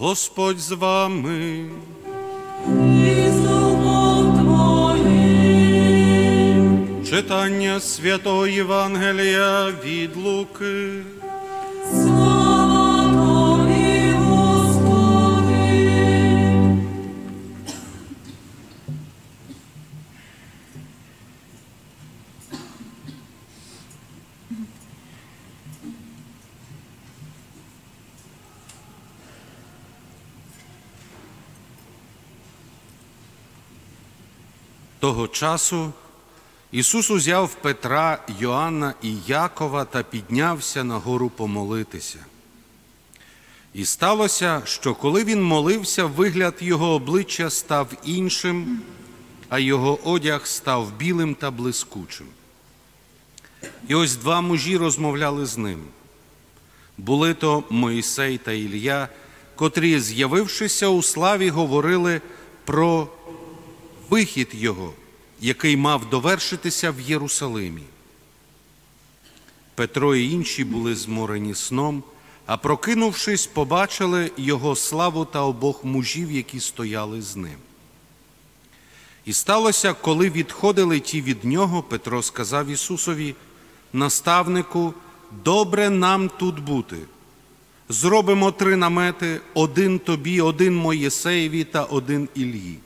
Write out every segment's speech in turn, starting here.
Господь з вами. І з Духом. Читання святого Євангелія від Луки. Того часу Ісус узяв Петра, Йоанна і Якова та піднявся на гору помолитися. І сталося, що коли він молився, вигляд його обличчя став іншим, а його одяг став білим та блискучим. І ось два мужі розмовляли з ним. Були то Моїсей та Ілля, котрі, з'явившися у славі, говорили про вихід його, який мав довершитися в Єрусалимі. Петро і інші були зморені сном, а прокинувшись, побачили його славу та обох мужів, які стояли з ним. І сталося, коли відходили ті від нього, Петро сказав Ісусові, наставнику, добре нам тут бути. Зробимо три намети: один тобі, один Моєсеєві та один Іллі.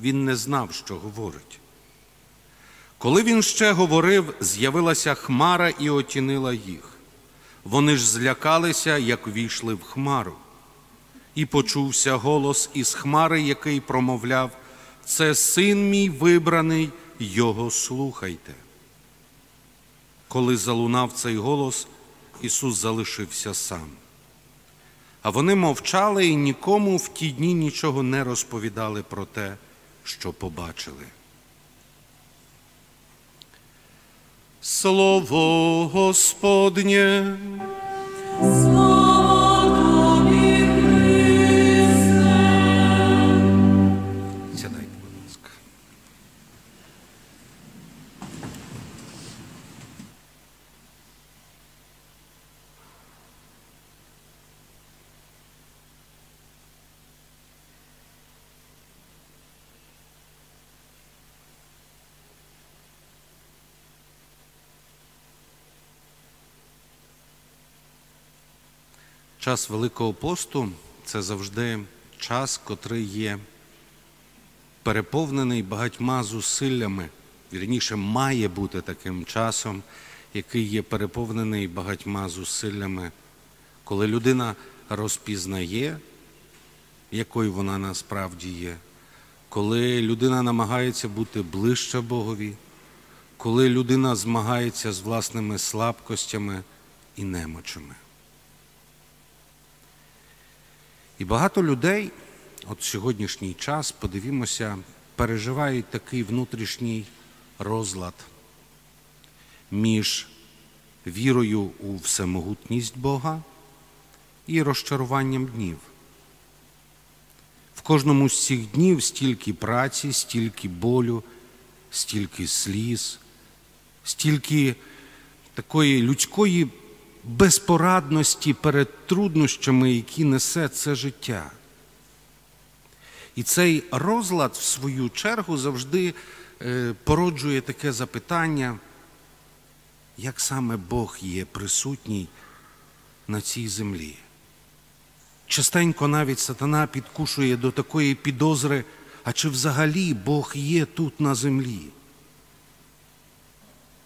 Він не знав, що говорить. Коли він ще говорив, з'явилася хмара і отінила їх. Вони ж злякалися, як війшли в хмару. І почувся голос із хмари, який промовляв: Це син мій вибраний, його слухайте. Коли залунав цей голос, Ісус залишився сам. А вони мовчали і нікому в ті дні нічого не розповідали про те, що побачили. Слово Господнє. Час Великого посту це завжди час, котрий є переповнений багатьма зусиллями, вірніше, має бути таким часом, який є переповнений багатьма зусиллями, коли людина розпізнає, якою вона насправді є, коли людина намагається бути ближче Богові, коли людина змагається з власними слабкостями і немочами. І багато людей, от сьогоднішній час, подивімося, переживають такий внутрішній розлад між вірою у всемогутність Бога і розчаруванням днів. В кожному з цих днів стільки праці, стільки болю, стільки сліз, стільки такої людської безпорадності перед труднощами, які несе це життя. І цей розлад, в свою чергу, завжди е, породжує таке запитання, як саме Бог є присутній на цій землі. Частенько навіть сатана підкушує до такої підозри, а чи взагалі Бог є тут на землі?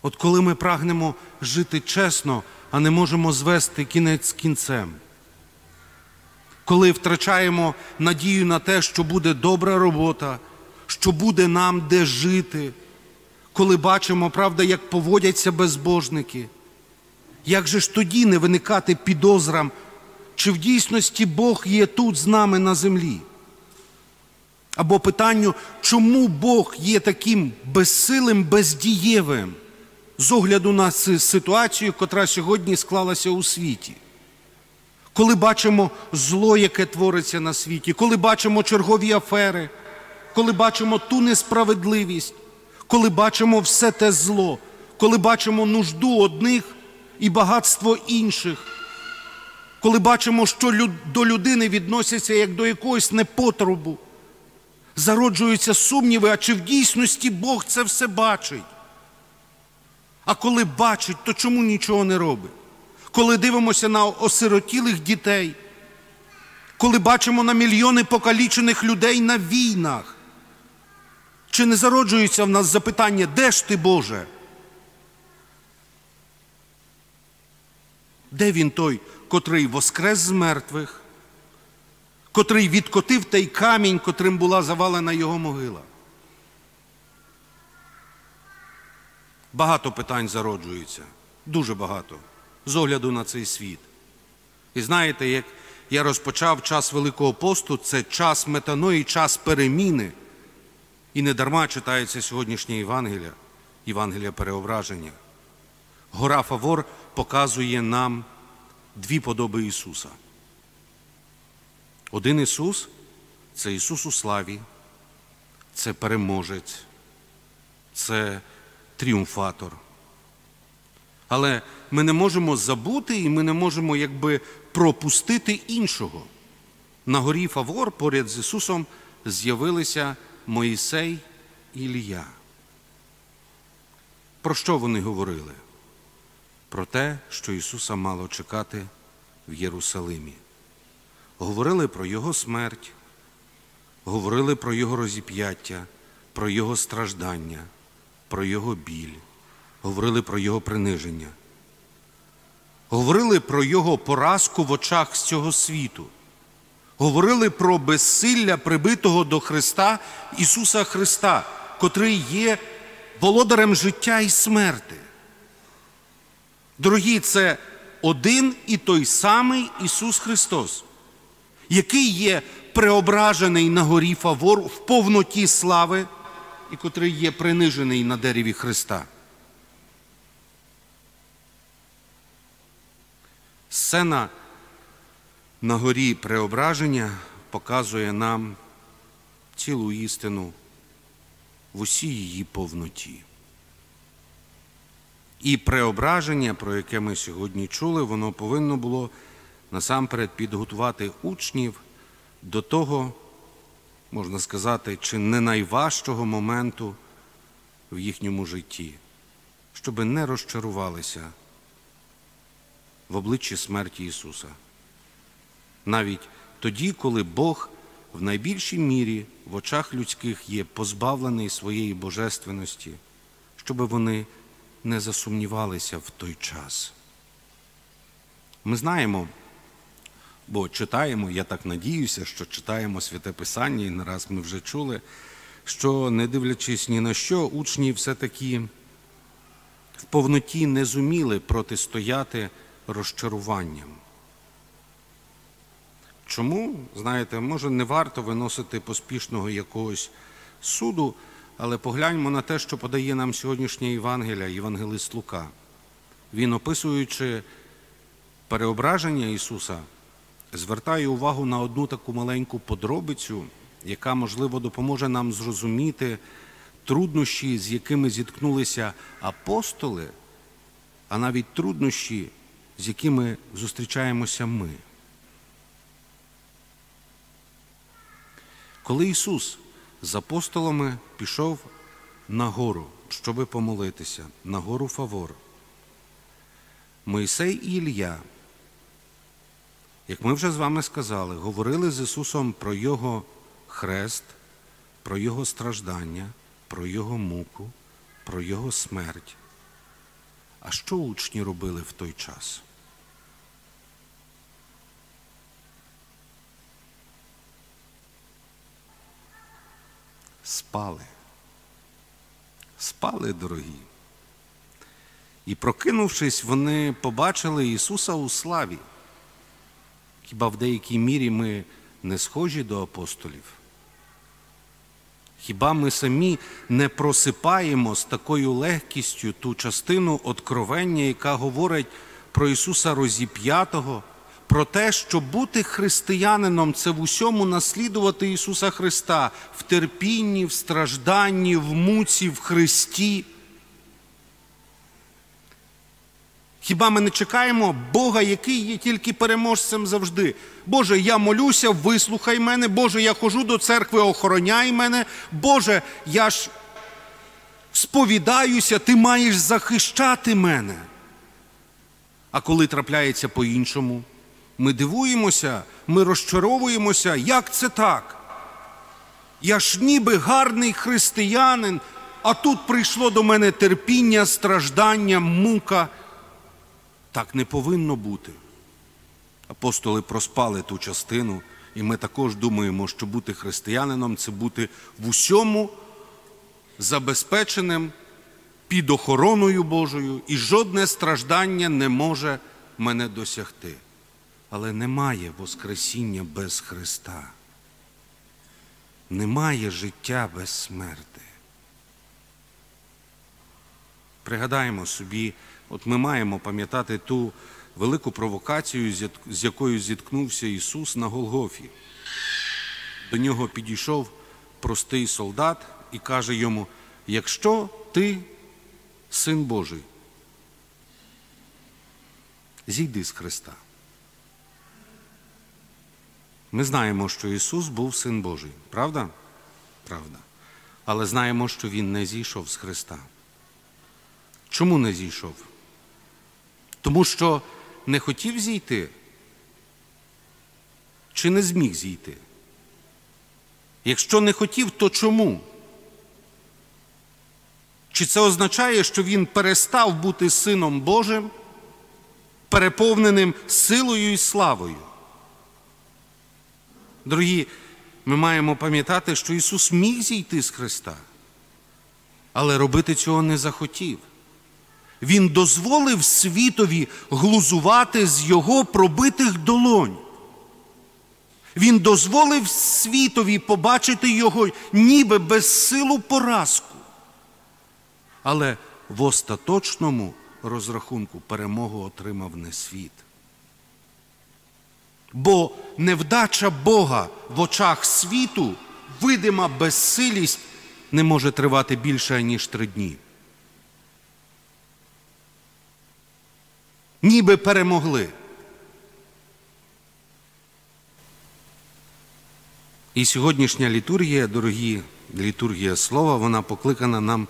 От коли ми прагнемо жити чесно, а не можемо звести кінець з кінцем. Коли втрачаємо надію на те, що буде добра робота, що буде нам де жити, коли бачимо, правда, як поводяться безбожники, як же ж тоді не виникати підозрам, чи в дійсності Бог є тут з нами на землі? Або питанню, чому Бог є таким безсилим, бездієвим? З огляду на ситуацію, котра сьогодні склалася у світі. Коли бачимо зло, яке твориться на світі, коли бачимо чергові афери, коли бачимо ту несправедливість, коли бачимо все те зло, коли бачимо нужду одних і багатство інших, коли бачимо, що до людини відносяться як до якогось непотребу, зароджуються сумніви, а чи в дійсності Бог це все бачить? А коли бачить, то чому нічого не робить? Коли дивимося на осиротілих дітей, коли бачимо на мільйони покалічених людей на війнах, чи не зароджується в нас запитання, де ж ти, Боже? Де він той, котрий воскрес з мертвих, котрий відкотив той камінь, котрим була завалена його могила? Багато питань зароджується, дуже багато, з огляду на цей світ. І знаєте, як я розпочав час Великого посту, це час метаної, час переміни. І не дарма читається сьогоднішнє Євангелія, Євангелія переображення. Гора Фавор показує нам дві подоби Ісуса. Один Ісус це Ісус у славі, це переможець, це тріумфатор. Але ми не можемо забути і ми не можемо якби пропустити іншого. На горі Фавор поряд з Ісусом з'явилися Моїсей і Ілія. Про що вони говорили? Про те, що Ісуса мало чекати в Єрусалимі. Говорили про Його смерть, говорили про Його розіп'яття, про Його страждання, про Його біль, говорили про Його приниження, говорили про Його поразку в очах з цього світу говорили про безсилля прибитого до Христа Ісуса Христа, котрий є володарем життя і смерти. Дорогі, це один і той самий Ісус Христос, який є преображений на горі Фавор в повноті слави і котрий є принижений на дереві Христа. Сцена на горі преображення показує нам цілу істину в усій її повноті. І преображення, про яке ми сьогодні чули, воно повинно було насамперед підготувати учнів до того, можна сказати, чи не найважчого моменту в їхньому житті, щоб не розчарувалися в обличчі смерті Ісуса навіть тоді, коли Бог в найбільшій мірі в очах людських є позбавлений своєї божественності, щоб вони не засумнівалися в той час. Ми знаємо, бо читаємо, я так надіюся, що читаємо Святе Писання, і не раз ми вже чули, що, не дивлячись ні на що, учні все-таки в повноті не зуміли протистояти розчаруванням. Чому, знаєте, може не варто виносити поспішного якогось суду, але погляньмо на те, що подає нам сьогоднішнє Євангелія, Євангелист Лука. Він, описуючи переображення Ісуса, звертає увагу на одну таку маленьку подробицю, яка, можливо, допоможе нам зрозуміти труднощі, з якими зіткнулися апостоли, а навіть труднощі, з якими зустрічаємося ми. Коли Ісус з апостолами пішов на гору, щоби помолитися, на гору Фавор, Мойсей і Ілля, як ми вже з вами сказали, говорили з Ісусом про Його хрест, про Його страждання, про Його муку, про Його смерть. А що учні робили в той час? спали. Спали, дорогі. І прокинувшись, вони побачили Ісуса у славі. Хіба в деякій мірі ми не схожі до апостолів? Хіба ми самі не просипаємо з такою легкістю ту частину откровення, яка говорить про Ісуса розіп'ятого, про те, що бути християнином це в усьому наслідувати Ісуса Христа в терпінні, в стражданні, в муці, в Христі. Хіба ми не чекаємо Бога, який є тільки переможцем завжди? Боже, я молюся, вислухай мене, Боже, я хожу до церкви, охороняй мене. Боже, я ж сповідаюся, ти маєш захищати мене. А коли трапляється по-іншому, ми дивуємося, ми розчаровуємося, як це так? Я ж ніби гарний християнин, а тут прийшло до мене терпіння, страждання, мука. Так не повинно бути. Апостоли проспали ту частину, і ми також думаємо, що бути християнином це бути в усьому забезпеченим під охороною Божою, і жодне страждання не може мене досягти. Але немає Воскресіння без Христа. Немає життя без смерти. Пригадаємо собі, от ми маємо пам'ятати ту велику провокацію, з якою зіткнувся Ісус на Голгофі. До нього підійшов простий солдат і каже йому: якщо ти син Божий, зійди з Христа. Ми знаємо, що Ісус був син Божий, правда? Правда. Але знаємо, що Він не зійшов з Христа. Чому не зійшов? Тому що не хотів зійти чи не зміг зійти? Якщо не хотів, то чому? Чи це означає, що він перестав бути сином Божим, переповненим силою і славою? Дорогі, ми маємо пам'ятати, що Ісус міг зійти з Христа, але робити цього не захотів. Він дозволив світові глузувати з його пробитих долонь. Він дозволив світові побачити його ніби безсилу поразку. Але в остаточному розрахунку перемогу отримав не світ. Бо невдача Бога в очах світу, видима безсилість, не може тривати більше, ніж три дні. Ніби перемогли. І сьогоднішня літургія, дорогі, літургія слова, вона покликана нам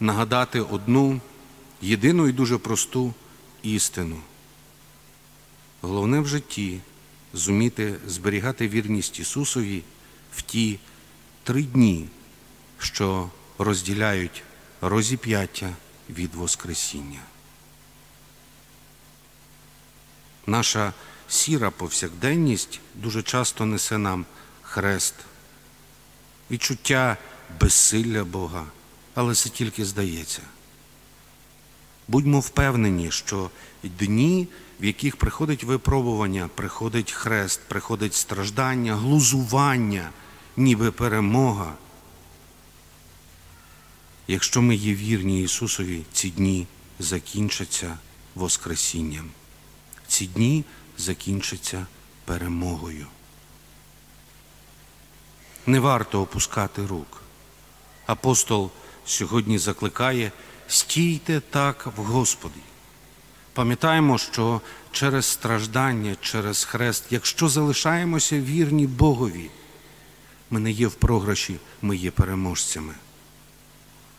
нагадати одну єдину і дуже просту істину. Головне в житті зуміти зберігати вірність Ісусові в ті три дні, що розділяють розіп'яття від Воскресіння. Наша сіра повсякденність дуже часто несе нам хрест, відчуття безсилля Бога, але це тільки здається. Будьмо впевнені, що дні, в яких приходить випробування, приходить хрест, приходить страждання, глузування, ніби перемога. Якщо ми є вірні Ісусові, ці дні закінчаться Воскресінням. Ці дні закінчаться перемогою. Не варто опускати рук. Апостол сьогодні закликає стійте так в Господі. Пам'ятаємо, що через страждання, через хрест, якщо залишаємося вірні Богові, ми не є в програші, ми є переможцями.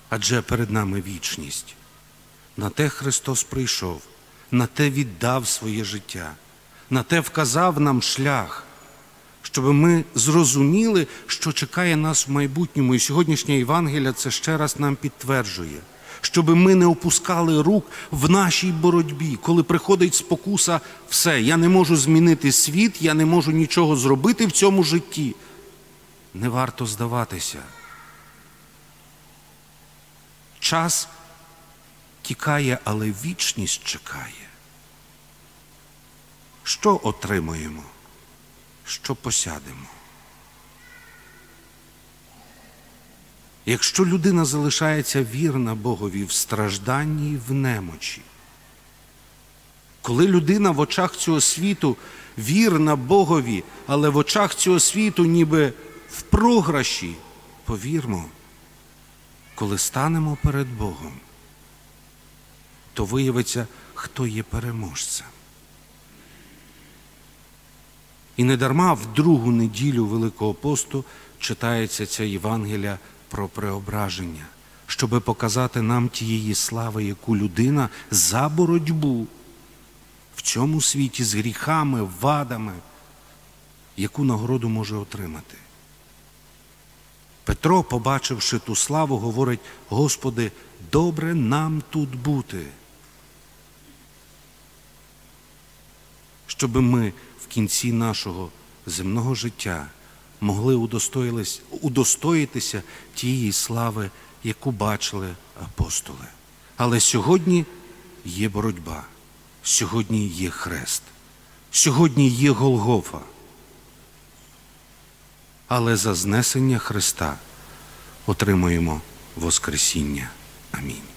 Адже перед нами вічність. На те Христос прийшов, на те віддав своє життя, на те вказав нам шлях, щоб ми зрозуміли, що чекає нас в майбутньому. І сьогоднішня Євангелія це ще раз нам підтверджує, щоб ми не опускали рук в нашій боротьбі, коли приходить спокуса, все, я не можу змінити світ, я не можу нічого зробити в цьому житті. Не варто здаватися. Час тікає, але вічність чекає. Що отримуємо? Що посядемо? Якщо людина залишається вірна Богові в стражданні і в немочі, коли людина в очах цього світу вірна Богові, але в очах цього світу ніби в програші, повірмо, коли станемо перед Богом, то виявиться, хто є переможцем. І недарма в другу неділю Великого посту читається ця Євангелія про преображення, щоби показати нам тієї слави, яку людина за боротьбу в цьому світі з гріхами, вадами, яку нагороду може отримати. Петро, побачивши ту славу, говорить: Господи, добре нам тут бути. Щоб ми в кінці нашого земного життя могли удостоїтися тієї слави, яку бачили апостоли. Але сьогодні є боротьба, сьогодні є хрест, сьогодні є Голгофа. Але за знесення Христа отримуємо Воскресіння. Амінь.